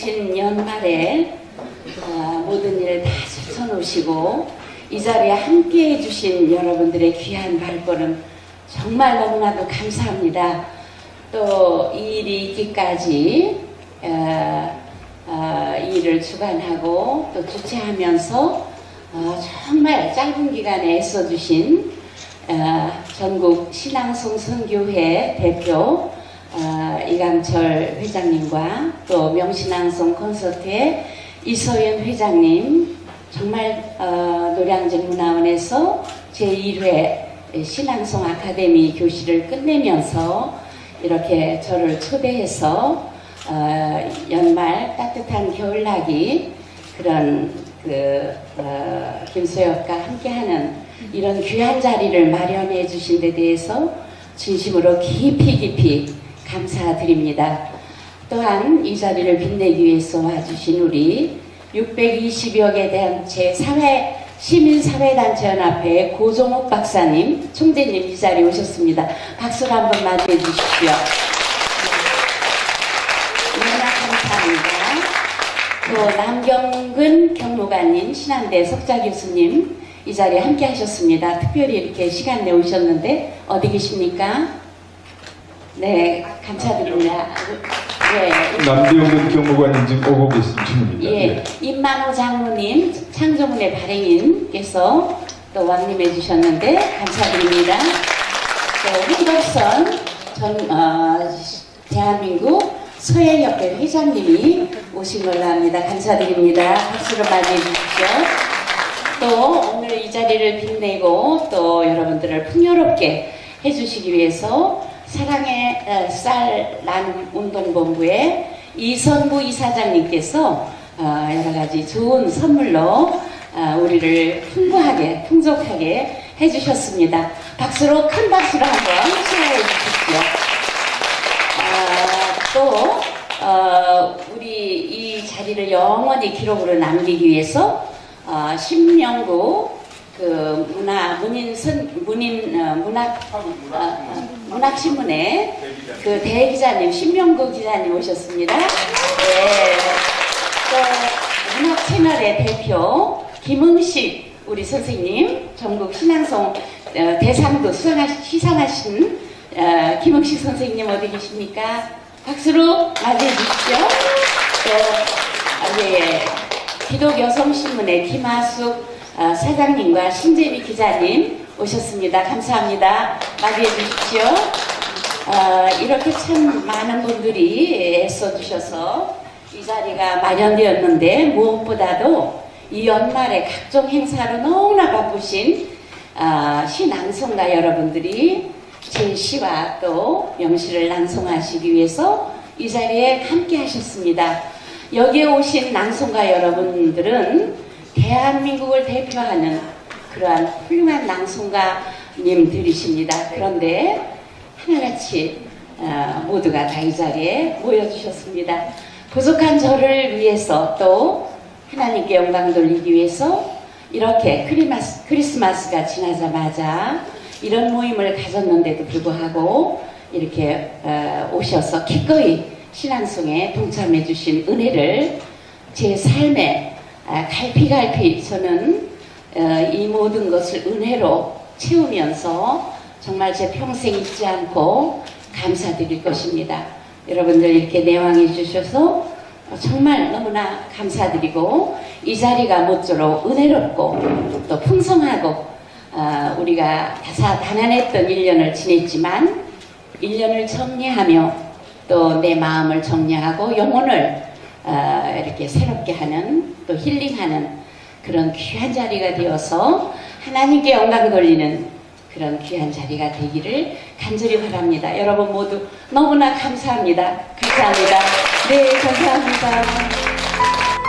오신 연말에 어, 모든 일을 다 제쳐놓으시고 이 자리에 함께 해주신 여러분들의 귀한 발걸음 정말 너무나도 감사합니다. 또 이 일이 있기까지 어, 어, 이 일을 주관하고 또 주최하면서 어, 정말 짧은 기간에 애써주신 어, 전국 신앙송 선교회 대표 어, 이강철 회장님과 또 명신앙송 콘서트의 이소연 회장님 정말 어, 노량진 문화원에서 제1회 신앙송 아카데미 교실을 끝내면서 이렇게 저를 초대해서 어, 연말 따뜻한 겨울나기 그런 그 어, 김소혁과 함께하는 이런 귀한 자리를 마련해 주신 데 대해서 진심으로 깊이 깊이 감사드립니다. 또한 이 자리를 빛내기 위해서 와주신 우리 620여 개 단체 사회 시민사회단체연합회 고종옥 박사님, 총재님 이 자리에 오셨습니다. 박수로 한번 맞이해 주십시오. 너무나 감사합니다. 또 남경근 경무관님, 신한대 석자 교수님 이 자리에 함께 하셨습니다. 특별히 이렇게 시간 내오셨는데 어디 계십니까? 네, 감사드립니다. 네, 남대웅은 경무관님 지금 오고 계신 중입니다. 예, 임만호 장로님, 창조문의 발행인께서 또 왕림해 주셨는데 감사드립니다. 또 홍덕선 전 어, 대한민국 서해협회 회장님이 오신 걸로 합니다. 감사드립니다. 박수로 맞이해 주십시오. 또 오늘 이 자리를 빛내고 또 여러분들을 풍요롭게 해주시기 위해서 사랑의 어, 쌀 나눔 운동본부의 이선부 이사장님께서 어, 여러 가지 좋은 선물로 어, 우리를 풍부하게 풍족하게 해주셨습니다. 박수로 큰 박수로 한번 시작해 주십시오. 아, 또 어, 우리 이 자리를 영원히 기록으로 남기기 위해서 어, 신명구 그 문화 문인 선 문인 어, 문학 어, 어, 문학 신문의 그 대기자님 신명구 기자님 오셨습니다. 네. 또 문학 채널의 대표 김응식 우리 선생님 전국 신앙송 어, 대상도 수상하, 시상하신 어, 김응식 선생님 어디 계십니까? 박수로 맞이해 주십시오. 또 아, 예, 기독여성신문의 김하숙 어, 사장님과 신재미 기자님 오셨습니다. 감사합니다. 맞이해 주십시오. 어, 이렇게 참 많은 분들이 애써주셔서 이 자리가 마련되었는데 무엇보다도 이 연말에 각종 행사로 너무나 바쁘신 어, 시낭송가 여러분들이 제 시와 또 명시를 낭송하시기 위해서 이 자리에 함께 하셨습니다. 여기에 오신 낭송가 여러분들은 대한민국을 대표하는 그러한 훌륭한 낭송가 님들이십니다. 그런데 하나같이 어, 모두가 다 이 자리에 모여주셨습니다. 부족한 저를 위해서 또 하나님께 영광 돌리기 위해서 이렇게 크리마스, 크리스마스가 지나자마자 이런 모임을 가졌는데도 불구하고 이렇게 어, 오셔서 기꺼이 신앙송에 동참해 주신 은혜를 제 삶에 아, 갈피갈피 저는 어, 이 모든 것을 은혜로 채우면서 정말 제 평생 잊지 않고 감사드릴 것입니다. 여러분들 이렇게 내왕해 주셔서 정말 너무나 감사드리고 이 자리가 모쪼록 은혜롭고 또 풍성하고 어, 우리가 다사다난했던 1년을 지냈지만 1년을 정리하며 또 내 마음을 정리하고 영혼을 어, 이렇게 새롭게 하는 또 힐링하는 그런 귀한 자리가 되어서 하나님께 영광 돌리는 그런 귀한 자리가 되기를 간절히 바랍니다. 여러분 모두 너무나 감사합니다. 감사합니다. 네, 감사합니다.